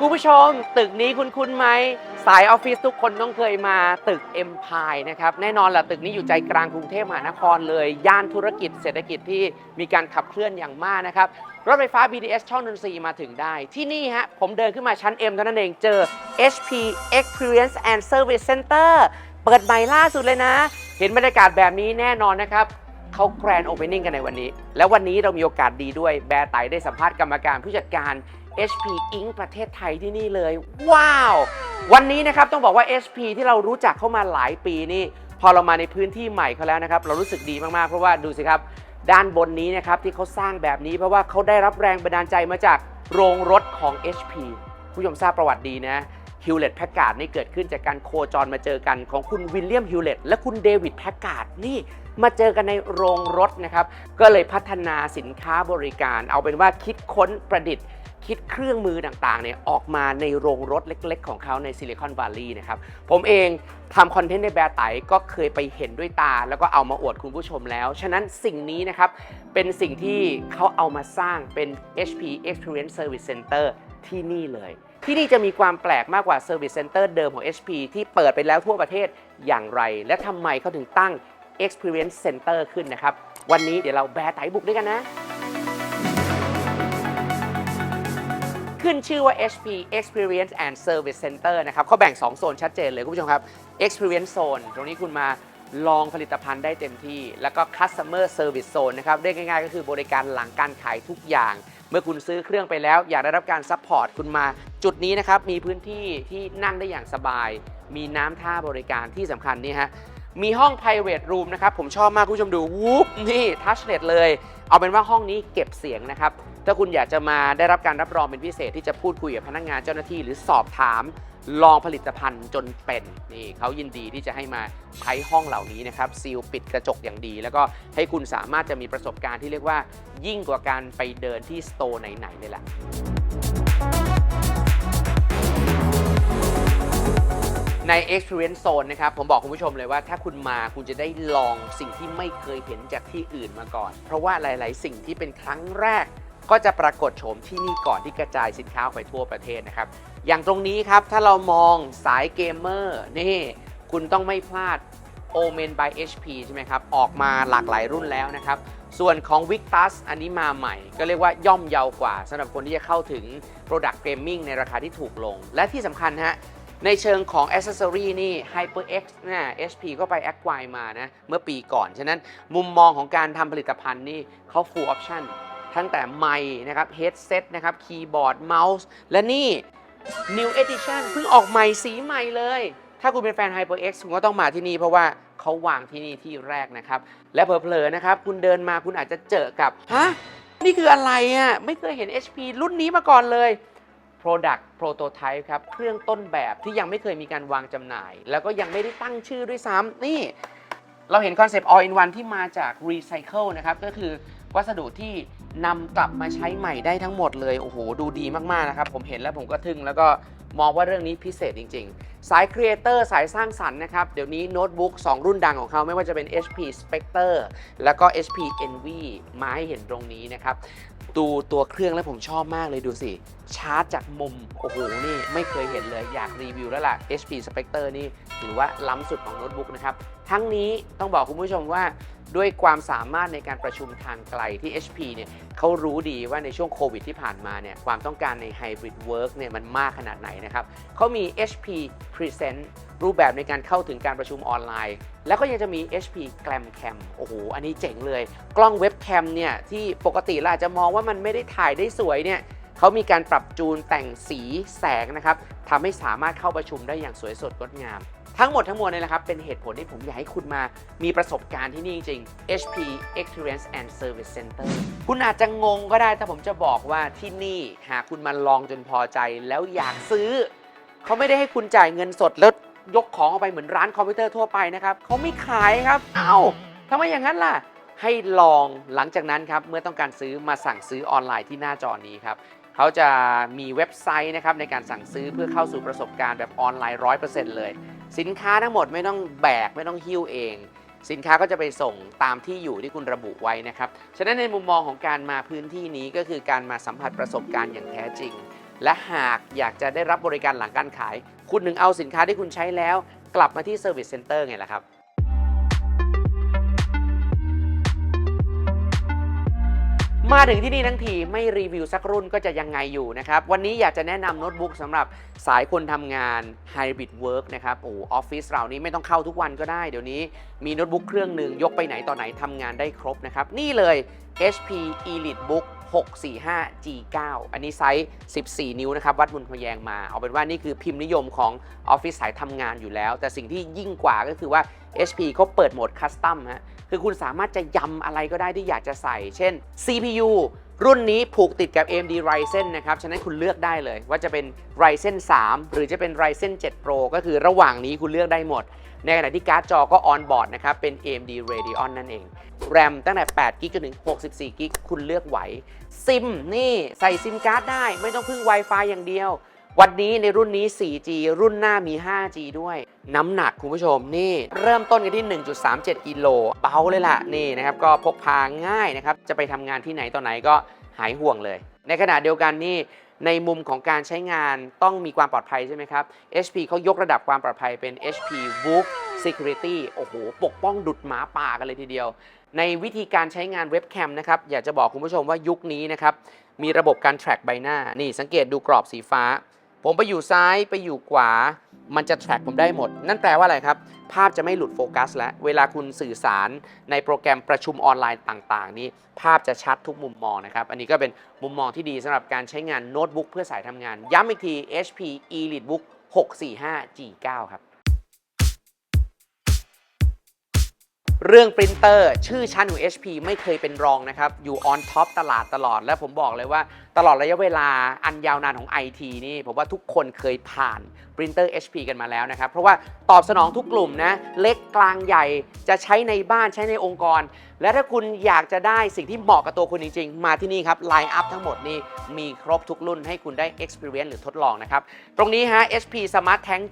คุณผู้ชมตึกนี้คุณคุ้นๆไหมสายออฟฟิศทุกคนต้องเคยมาตึก Empire นะครับ แน่นอนแหละตึกนี้อยู่ใจกลางกรุงเทพมหานครเลย ย่านธุรกิจเศรษฐกิจที่มีการขับเคลื่อนอย่างมากนะครับ รถไฟฟ้า BTS ช่องนนทรีมาถึงได้ ที่นี่ฮะ ผมเดินขึ้นมาชั้น M เท่านั้นเองเจอ HP Experience and Service Center เปิดใหม่ล่าสุดเลยนะ เห็นบรรยากาศแบบนี้แน่นอนนะครับ เขาแกรนด์โอเพนนิ่งกันในวันนี้ แล้ววันนี้เรามีโอกาสดีด้วยแบร์ไตได้สัมภาษณ์กรรมการผู้จัดการ HP Inc. ประเทศไทยที่นี่เลย ว้าว วันนี้นะครับต้องบอกว่า HP ที่เรารู้จักเข้ามาหลายปีนี่ พอเรามาในพื้นที่ใหม่เขาแล้วนะครับ เรารู้สึกดีมากๆ เพราะว่าดูสิครับ ด้านบนนี้นะครับที่เขาสร้างแบบนี้เพราะว่าเขาได้รับแรงบันดาลใจมาจากโรงรถของ HP ผู้ชมทราบประวัติดีนะ ฮิวเลตแพคการ์ดนี่เกิดขึ้นจากการโคจรมาเจอกันของคุณวิลเลียมฮิวเลตและคุณเดวิดแพคการ์ดนี่มาเจอกันในโรงรถนะครับ ก็เลยพัฒนาสินค้าบริการ เอาเป็นว่าคิดค้นประดิษฐ์คิดเครื่องมือต่างๆเนี่ยออกมาในโรงรถเล็กๆ ของเขาในซิลิคอนวัลลีย์นะครับ ผมเองทำคอนเทนต์ในแบร์ไตก็เคยไปเห็นด้วยตา แล้วก็เอามาอวดคุณผู้ชมแล้ว ฉะนั้นสิ่งนี้นะครับ เป็นสิ่งที่เขาเอามาสร้างเป็น HP Experience Service Center ที่นี่เลย ที่นี่จะมีความแปลกมากกว่า Service Center เดิมของ HP ที่เปิดไปแล้วทั่วประเทศอย่างไร และทำไมเขาถึงตั้ง Experience Center ขึ้นนะครับ วันนี้เดี๋ยวเราแบร์ไตบุกด้วยกันนะ ขึ้นชื่อว่า HP Experience and Service Center นะครับเขาแบ่ง 2 โซนชัดเจนเลยคุณผู้ชมครับ Experience Zone ตรงนี้คุณมาลองผลิตภัณฑ์ได้เต็มที่ แล้วก็ Customer Service Zone นะครับเรียกง่ายๆ ก็คือบริการหลังการขายทุกอย่าง เมื่อคุณซื้อเครื่องไปแล้วอยากได้รับการซัพพอร์ตคุณมา จุดนี้นะครับมีพื้นที่ที่นั่งได้อย่างสบาย มีน้ำท่าบริการที่สำคัญนี่ฮะมีห้อง private room นะครับ ผมชอบมากคุณผู้ชมดูวูบนี่ทัชเลตเลย เอาเป็นว่าห้องนี้เก็บเสียงนะครับ ถ้าคุณอยากจะมาได้รับการรับรองเป็นพิเศษที่จะพูดคุยกับพนักงานเจ้าหน้าที่หรือสอบถาม ลองผลิตภัณฑ์จนเป็นนี่เขายินดีที่จะให้มาใช้ห้องเหล่านี้นะครับซีลปิดกระจกอย่างดี แล้วก็ให้คุณสามารถจะมีประสบการณ์ที่เรียกว่า ยิ่งกว่าการไปเดินที่สโตร์ไหนๆเลยแหละใน Experience Zone นะครับ ผมบอกคุณผู้ชมเลยว่าถ้าคุณมาคุณจะได้ลองสิ่งที่ไม่เคยเห็นจากที่อื่นมาก่อน เพราะว่าหลาย ๆ สิ่งที่เป็นครั้งแรก ก็จะปรากฏโฉมที่นี่ก่อนที่กระจายสินค้าไปทั่วประเทศนะครับ อย่างตรงนี้ครับถ้าเรามองสายเกมเมอร์นี่คุณต้องไม่พลาด Omen by HP ใช่ไหมครับ ออกมาหลากหลายรุ่นแล้วนะครับ ส่วนของ Victus อันนี้มาใหม่ ก็เรียกว่าย่อมเยาวกว่าสำหรับคนที่จะเข้าถึง Product Gaming ในราคาที่ถูกลง และที่สำคัญฮะในเชิงของ Accessory นี่ HyperX เนี่ย HP ก็ไป Acquire มานะ เมื่อปีก่อน ฉะนั้นมุมมองของการทำผลิตภัณฑ์นี่เขา full option ตั้งแต่ไมค์นะครับ headset นะครับคีย์บอร์ดเมาส์และนี่ New Edition เพิ่งออกใหม่สีใหม่เลย ถ้าคุณเป็นแฟน HyperX คุณก็ต้องมาที่นี่เพราะว่าเขาวางที่นี่ที่แรกนะครับ และเผลอๆนะครับ คุณเดินมาคุณอาจจะเจอกับ ฮะ นี่คืออะไรอะ ไม่เคยเห็น HP รุ่นนี้มาก่อนเลย Product Prototype ครับ เครื่องต้นแบบที่ยังไม่เคยมีการวางจำหน่าย แล้วก็ยังไม่ได้ตั้งชื่อด้วยซ้ำนี่ เราเห็นคอนเซปต์ all in one ที่มาจาก Recycle นะครับ ก็คือ วัสดุที่นำกลับมาใช้ใหม่ได้ทั้งหมดเลย โอ้โห ดูดีมากๆนะครับ ผมเห็นแล้วผมก็ทึ่งแล้วก็มองว่าเรื่องนี้พิเศษจริง ๆ สายครีเอเตอร์สายสร้างสรรค์นะครับ เดี๋ยวนี้โน้ตบุ๊ก2รุ่นดังของเขาไม่ว่าจะเป็น HP Spectre แล้วก็ HP Envy มาให้เห็นตรงนี้นะครับ ดูตัวเครื่องแล้วผมชอบมากเลยดูสิ ชาร์จจากมุม โอ้โห นี่ไม่เคยเห็นเลยอยากรีวิวแล้วล่ะ HP Spectre นี่ถือว่าล้ำสุดของโน้ตบุ๊กนะครับ ทั้งนี้ต้องบอกคุณผู้ชมว่า ด้วยความสามารถในการประชุมทางไกลที่ HP เนี่ยเขารู้ดีว่าในช่วงโควิดที่ผ่านมาเนี่ยความต้องการใน Hybrid Work เนี่ยมันมากขนาดไหนนะครับเขามี HP Present รูปแบบในการเข้าถึงการประชุมออนไลน์ แล้วก็ยังจะมี HP Glam Cam โอ้โห อันนี้เจ๋งเลย กล้องเว็บแคมเนี่ยที่ปกติเราอาจจะมองว่ามันไม่ได้ถ่ายได้สวยเนี่ยเขามีการปรับจูนแต่งสีแสงนะครับทำให้สามารถเข้าประชุมได้อย่างสวยสดงดงาม ทั้งหมดทั้งมวลเนี่ยนะครับ เป็นเหตุผลที่ผมอยากให้คุณมามีประสบการณ์ที่นี่จริง HP Experience and Service Center คุณอาจจะงงก็ได้ถ้าผมจะบอกว่าที่นี่หากคุณมาลองจนพอใจแล้วอยากซื้อ เขาไม่ได้ให้คุณจ่ายเงินสดแล้วยกของออกไปเหมือนร้านคอมพิวเตอร์ทั่วไปนะครับเขาไม่ขายครับ เอ้าทำไมอย่างนั้นล่ะ ให้ลองหลังจากนั้นครับ เมื่อต้องการซื้อมาสั่งซื้อออนไลน์ที่หน้าจอนี้ครับเขาจะมีเว็บไซต์นะครับในการสั่งซื้อเพื่อเข้าสู่ประสบการณ์แบบออนไลน์ 100%เลย สินค้าทั้งหมดไม่ต้องแบกไม่ต้องหิ้วเอง สินค้าก็จะไปส่งตามที่อยู่ที่คุณระบุไว้นะครับ ฉะนั้นในมุมมองของการมาพื้นที่นี้ก็คือการมาสัมผัสประสบการณ์อย่างแท้จริง และหากอยากจะได้รับบริการหลังการขาย คุณหนึ่งเอาสินค้าที่คุณใช้แล้ว กลับมาที่ Service Center ไงล่ะครับ มาถึงที่นี่ทั้งทีไม่รีวิวสักรุ่นก็จะยังไงอยู่นะครับ วันนี้อยากจะแนะนำโน้ตบุ๊กสำหรับสายคนทำงาน Hybrid Work นะครับโอ้ออฟฟิศเรานี้ไม่ต้องเข้าทุกวันก็ได้ เดี๋ยวนี้มีโน้ตบุ๊กเครื่องหนึ่งยกไปไหนต่อไหนทำงานได้ครบนะครับ นี่เลย HP EliteBook 645 G9 อันนี้ไซส์ 14 นิ้วนะครับ วัดมุนพแยงมา เอาเป็นว่านี่คือพิมพ์นิยมของออฟฟิศสายทำงานอยู่แล้ว แต่สิ่งที่ยิ่งกว่าก็คือว่า HP เขาเปิดโหมดคัสตัมฮะคือคุณสามารถจะยำอะไรก็ได้ที่อยากจะใส่ เช่น CPU รุ่นนี้ผูกติดกับ AMD Ryzen นะครับ ฉะนั้นคุณเลือกได้เลยว่าจะเป็น Ryzen 3 หรือจะเป็น Ryzen 7 Pro ก็คือระหว่างนี้คุณเลือกได้หมด ในขณะที่การ์ดจอก็ออนบอร์ดนะครับ เป็น AMD Radeon นั่นเองแรมตั้งแต่8กิกจนถึง64กิกคุณเลือกไหว ซิมนี่ใส่ซิมการ์ดได้ไม่ต้องพึ่ง Wi-Fi อย่างเดียว วันนี้ในรุ่นนี้ 4G รุ่นหน้ามี 5G ด้วย น้ำหนักคุณผู้ชมนี่ เริ่มต้นกันที่ 1.37 กิโลเบาเลยล่ะนี่นะครับ ก็พกพาง่ายนะครับ จะไปทำงานที่ไหนต่อไหนก็หายห่วงเลย ในขณะเดียวกันนี่ในมุมของการใช้งานต้องมีความปลอดภัยใช่ไหมครับ HP เขายกระดับความปลอดภัยเป็น HP Wolf Security โอ้โห ปกป้องดุดหมาป่ากันเลยทีเดียว ในวิธีการใช้งานเว็บแคมนะครับ อยากจะบอกคุณผู้ชมว่ายุคนี้นะครับ มีระบบการ track ใบหน้า นี่สังเกตดูกรอบสีฟ้า ผมไปอยู่ซ้ายไปอยู่ขวา มันจะ track ผมได้หมด นั่นแปลว่าอะไรครับ ภาพจะไม่หลุดโฟกัสแล้วเวลาคุณสื่อสารในโปรแกรมประชุมออนไลน์ต่างๆ นี่ภาพจะชัดทุกมุมมองนะครับ อันนี้ก็เป็นมุมมองที่ดีสำหรับการใช้งานโน้ตบุ๊กเพื่อสายทำงาน ย้ำอีกที HP EliteBook 645 G9 ครับเรื่องปรินเตอร์ชื่อชั้นของ HP ไม่เคยเป็นรองนะครับ อยู่ออนท็อปตลาดตลอด และผมบอกเลยว่า ตลอดระยะเวลาอันยาวนานของ IT นี่ผมว่าทุกคนเคยผ่านปรินเตอร์ HP กันมาแล้วนะครับ เพราะว่าตอบสนองทุกกลุ่มนะ เล็กกลางใหญ่จะใช้ในบ้านใช้ในองค์กร และถ้าคุณอยากจะได้สิ่งที่เหมาะกับตัวคุณจริง ๆ มาที่นี่ครับไลน์อัพทั้งหมดนี่มีครบทุกรุ่นให้คุณได้ experience หรือทดลองนะครับ ตรงนี้ฮะ HP Smart Tank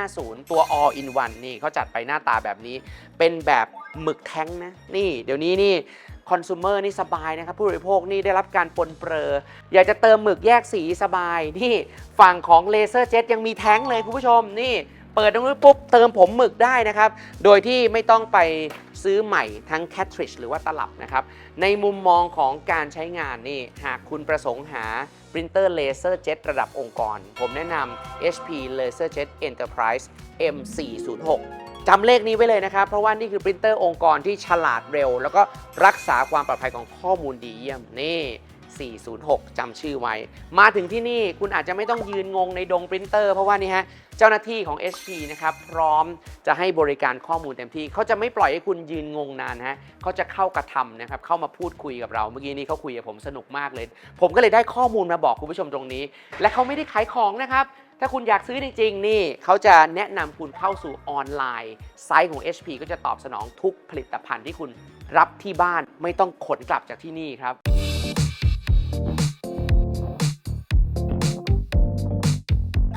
750 ตัว all in one นี่เขาจัดไปหน้าตาแบบนี้ เป็นแบบหมึกแท้งนะนี่ เดี๋ยวนี้นี่ คอน sumer นี่สบายนะครับ ผู้บริโภคนี่ได้รับการปนเปรอ อยากจะเติมหมึกแยกสีสบาย นี่ฝั่งของเลเซอร์เจ็ตยังมีแท้งเลยคุณผู้ชมนี่เปิดตรงนี้ปุ๊บเติมผมหมึกได้นะครับ โดยที่ไม่ต้องไปซื้อใหม่ทั้ง cartridge หรือว่าตลับนะครับ ในมุมมองของการใช้งานนี่ หากคุณประสงค์หาปรินเตอร์เลเซอร์เจ็ตระดับองค์กร ผมแนะนำ HP LaserJet Enterprise M406 จำเลขนี้ไว้เลยนะครับ เพราะว่านี่คือปรินเตอร์องค์กรที่ฉลาดเร็ว แล้วก็รักษาความปลอดภัยของข้อมูลดีเยี่ยมนี่406จำชื่อไว้ มาถึงที่นี่คุณอาจจะไม่ต้องยืนงงในดงปรินเตอร์เพราะว่านี่ฮะ เจ้าหน้าที่ของ HP นะครับพร้อมจะให้บริการข้อมูลเต็มที่ เขาจะไม่ปล่อยให้คุณยืนงงนานฮะเขาจะเข้ากระทำนะครับ เข้ามาพูดคุยกับเรา เมื่อกี้นี้เขาคุยกับผมสนุกมากเลย ผมก็เลยได้ข้อมูลมาบอกคุณผู้ชมตรงนี้ และเขาไม่ได้ขายของนะครับ ถ้าคุณอยากซื้อจริง ๆ นี่เขาจะแนะนำคุณเข้าสู่ออนไลน์ ไซต์ของ HP ก็จะตอบสนองทุกผลิตภัณฑ์ที่คุณรับที่บ้านไม่ต้องขนกลับจากที่นี่ครับ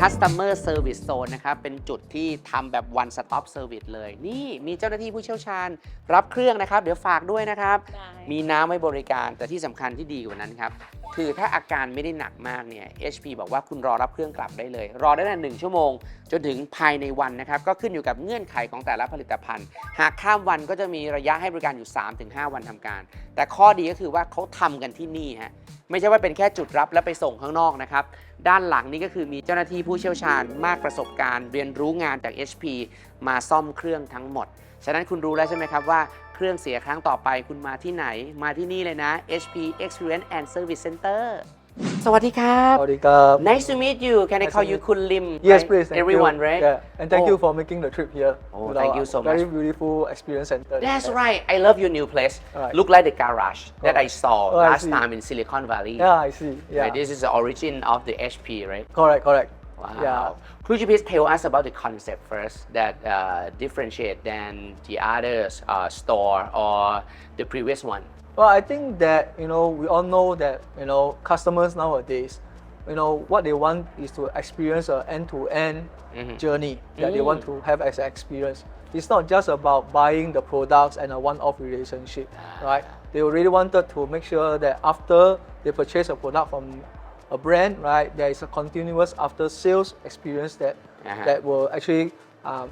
Customer Service Zone นะครับ เป็นจุดที่ทำแบบ one stop service เลย นี่มีเจ้าหน้าที่ผู้เชี่ยวชาญ รับเครื่องนะครับ เดี๋ยวฝากด้วยนะครับได้มีน้ำไว้บริการแต่ที่สำคัญที่ดีกว่านั้นครับ คือถ้าอาการไม่ได้หนักมากเนี่ย HP บอกว่าคุณรอรับเครื่องกลับได้เลย รอได้ตั้งหนึ่งชั่วโมง จนถึงภายในวันนะครับ ก็ขึ้นอยู่กับเงื่อนไขของแต่ละผลิตภัณฑ์ หากข้ามวันก็จะมีระยะให้บริการอยู่ 3-5 วันทำการ แต่ข้อดีก็คือว่าเขาทำกันที่นี่ฮะไม่ใช่ว่าเป็นแค่จุดรับแล้วไปส่งข้างนอกนะครับ ด้านหลังนี้ก็คือมีเจ้าหน้าที่ผู้เชี่ยวชาญมากประสบการณ์ เรียนรู้งานจาก HP มาซ่อมเครื่องทั้งหมด ฉะนั้นคุณรู้แล้วใช่ไหมครับว่า เครื่องเสียครั้งต่อไปคุณมาที่ไหน มาที่นี่เลยนะ HP Experience and Service Center สวัสดีครับ Howdy, Cup. Nice to meet you Can I Nice call to you meet- Kun Lim Yes, right? please. Thank Everyone you. right Yeah, and thank Oh. you for making the trip here. Oh, to thank our you so Very much. beautiful experience center. That's Yeah. right I love your new place Alright. Look like the garage that I saw Oh, I last see. time in Silicon Valley Yeah, I see. Yeah. Right, This is the origin of the HP right Correct, correct. Wow. Yeah. Could you please tell us about the concept first that uh, differentiate than the others uh, store or the previous one? Well, I think that you know we all know that you know customers nowadays, you know what they want is to experience a end-to-end Mhm. journey that they Mm. want to have as an experience. It's not just about buying the products and a one-off relationship, Ah. right? They really wanted to make sure that after they purchase a product from a brand, right, there is a continuous after sales experience that Uh-huh. that will actually um,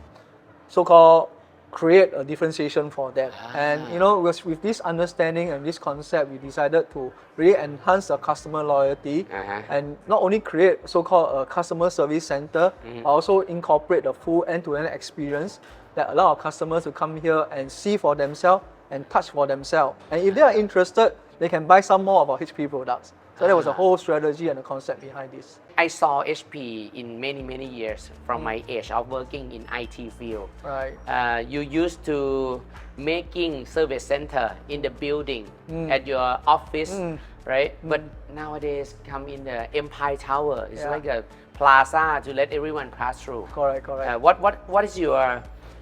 so-called create a differentiation for them. And Ah. you know, with, with this understanding and this concept, we decided to really enhance the customer loyalty Uh-huh. and not only create so-called a customer service center, Mm-hmm. but also incorporate the full end-to-end experience that allow our customers to come here and see for themselves and touch for themselves. And if they are interested, they can buy some more of our HP products. So there was a whole strategy and a concept behind this. I saw HP in many many years from my age of working in IT field. Right. Uh, you used to making service center in the building at your office, Mm. right? But nowadays come in the Empire Tower. It's Yeah. like a plaza to let everyone pass through. Correct, correct. Uh, what what what is your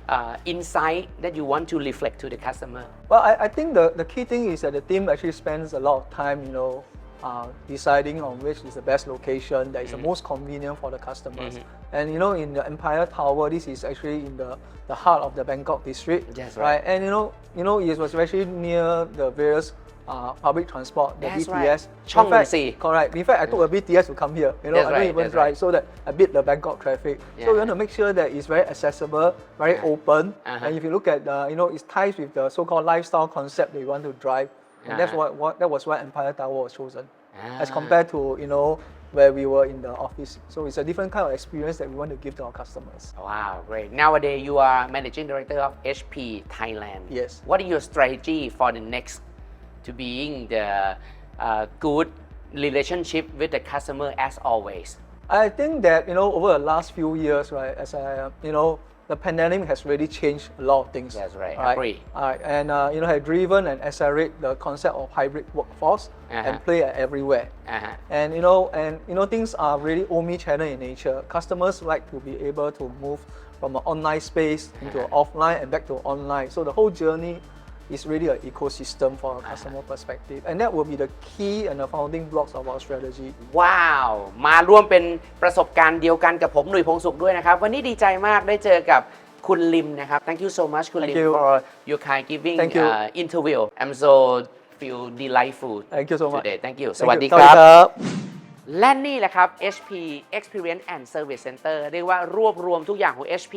uh, insight that you want to reflect to the customer? Well, I, I think the, the key thing is that the team actually spends a lot of time, you know, uh, deciding on which is the best location that is the most convenient for the customers. And you know, in the Empire Tower, this is actually in the, the heart of the Bangkok district, That's right. And you know, you know, it was actually near the various uh, public transport, the That's BTS. right. In fact- Si. Correct. In fact, I took a BTS to come here. You know, That's I don't right, even drive, right. so that I beat the Bangkok traffic. Yeah. So we want to make sure that it's very accessible, very Yeah. open, Uh-huh. and if you look at the, you know, it ties with the so-called lifestyle concept that you want to drive, and that's Uh-huh. what, what that was why Empire Tower was chosen, as Ah. compared to you know where we were in the office. So it's a different kind of experience that we want to give to our customers. Wow, great. Nowadays, you are managing director of HP Thailand. Yes. What is your strategy for the next to being the uh, good relationship with the customer as always? I think that you know over the last few years, right, as I uh, you know, the pandemic has really changed a lot of things. That's right, Right? agree. Alright, and uh, you know, have driven and accelerate the concept of hybrid workforce Uh-huh. and play everywhere. Uh-huh. And you know, and you know, things are really omni-channel in nature. Customers like to be able to move from an online space into Uh-huh. offline and back to online. So the whole journey is really an ecosystem for a customer perspective, and that will be the key and the founding blocks of our strategy. ว้าว มาร่วมเป็นประสบการณ์เดียวกันกับผมหนุ่ยพงสุขด้วยนะครับ วันนี้ดีใจมากได้เจอกับคุณลิมนะครับ thank you so much คุณลิม Thank you. for your kind giving Thank you. uh, interview I'm so feel delightful Thank you so much. today thank you ส Thank วัส you. ดีสควัสรัดีบครับ และนี่แหละครับ HP Experience and Service Center เรียกว่ารวบรวมทุกอย่างของ HP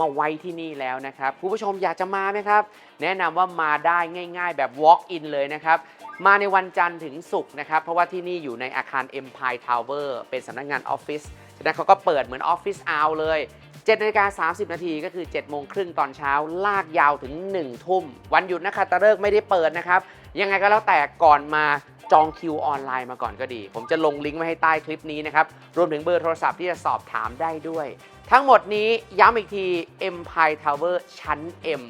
มาไว้ที่นี่แล้วนะครับคุณผู้ชมอยากจะมาไหมครับ แนะนำว่ามาได้ง่ายๆแบบ walk in เลยนะครับ มาในวันจันทร์ถึงศุกร์นะครับ เพราะว่าที่นี่อยู่ในอาคาร Empire Tower เป็นสำนักงานออฟฟิศฉะนั้นเขาก็เปิดเหมือนออฟฟิศเอาเลย7นาฬิกา30 นาทีก็คือ 7 โมงครึ่งตอนเช้า ลากยาวถึง 1 ทุ่ม วันหยุดนะคะตะเลิกไม่ได้เปิดนะครับ ยังไงก็แล้วแต่ก่อนมา จองคิวออนไลน์มาก่อนก็ดี ผมจะลงลิงก์ไว้ให้ใต้คลิปนี้นะครับ รวมถึงเบอร์โทรศัพท์ที่จะสอบถามได้ด้วย ทั้งหมดนี้ย้ำอีกที Empire Tower ชั้น M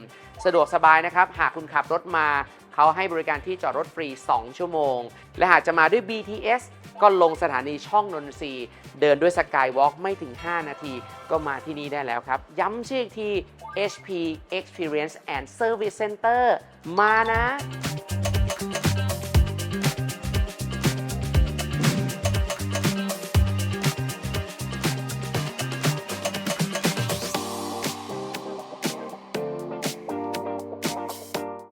สะดวกสบายนะครับ หากคุณขับรถมา เขาให้บริการที่จอดรถฟรี 2 ชั่วโมง และหากจะมาด้วย BTS ก็ลงสถานีช่องนนทรีเดินด้วยสกายวอล์กไม่ถึง 5 นาที ก็มาที่นี่ได้แล้วครับ ย้ำชื่ออีกที HP Experience and Service Center มานะ